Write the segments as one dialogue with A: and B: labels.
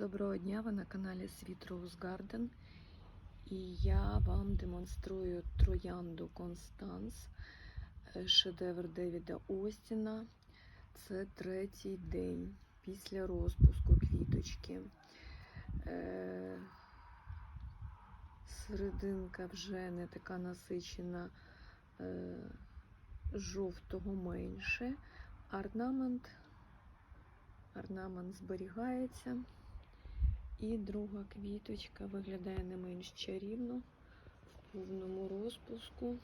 A: Доброго дня, ви на каналі Світ Rose Garden і я вам демонструю троянду Констанс, е, шедевр Девіда Остіна. Це третій день після розпуску квіточки. Е, Серединка вже не така насичена, е, жовтого менше. Орнамент, орнамент зберігається. І друга квіточка виглядає не менш чарівно в повному розпуску.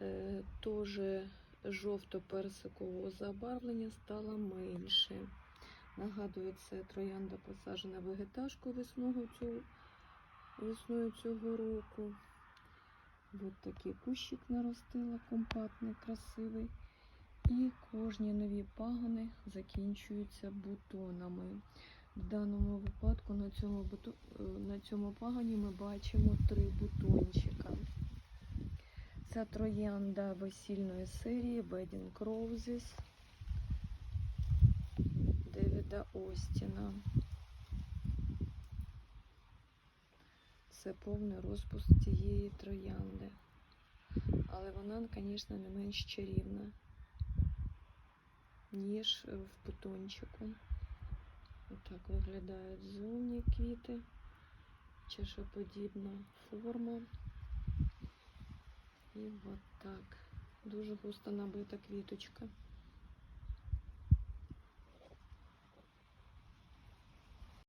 A: Е, Теж жовто-персикового забарвлення стало менше. Нагадую, це троянда посаджена вегеташкою весною цього, весною цього року. Ось такий кущик наростила, компактний, красивий. І кожні нові пагони закінчуються бутонами. В даному випадку на цьому, буту... е, на цьому пагоні ми бачимо три бутончика. Це троянда весільної серії Wedding Roses Девіда Остіна. Це повний розпуск цієї троянди. Але вона, звісно, не менш чарівна, ніж в бутончику. Отак виглядають зовні квіти, чашоподібна форма. І от так. Дуже густо набита квіточка.